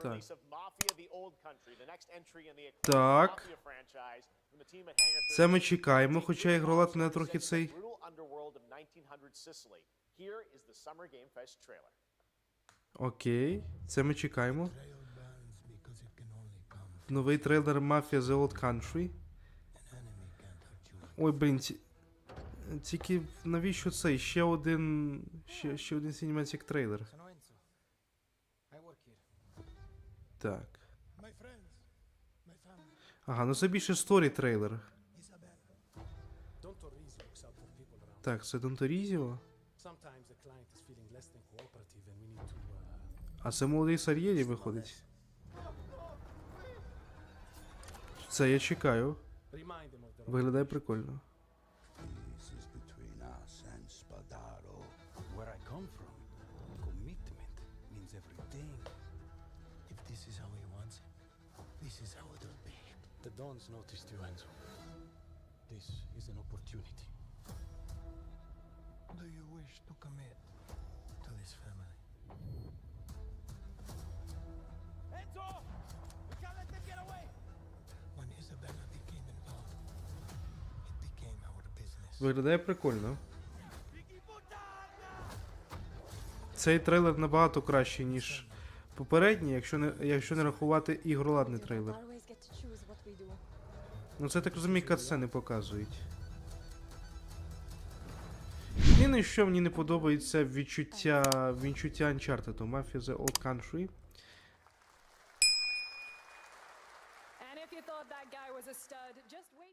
Так. release of Mafia: The Old Country, the next entry in the acclaimed Так. Mafia franchise from the team at Hangar Це ми чекаємо, хоча ігролад мене трохи цей. brutal underworld of 1900 Sicily. Here is the Summer Game Fest trailer. Окей. Це ми чекаємо. Новий трейлер Mafia The Old Country. Ой, блін, ці... тільки навіщо цей? Ще один. Ще, ще один cinematic трейлер. Так. Ага, ну це більше сторі трейлер. Так, це Донторізіо. Uh, А це молодий Сар'єлі виходить. Це я чекаю. Виглядає прикольно. Where I come from, commitment means everything. If this is how he wants it, this is how it'll be. The Dons noticed you, Enzo. This is an opportunity. Do you wish to commit to this family? Enzo! We can't let them get away! When Isabella became involved, it became our business. Виглядає прикольно. Цей трейлер набагато кращий, ніж попередній, якщо не якщо не рахувати ігроладний трейлер. Ну це так розумію, катсцени показують. Єдине, що мені не подобається відчуття відчуття Uncharted, Mafia The Old Country. And stud, just wait.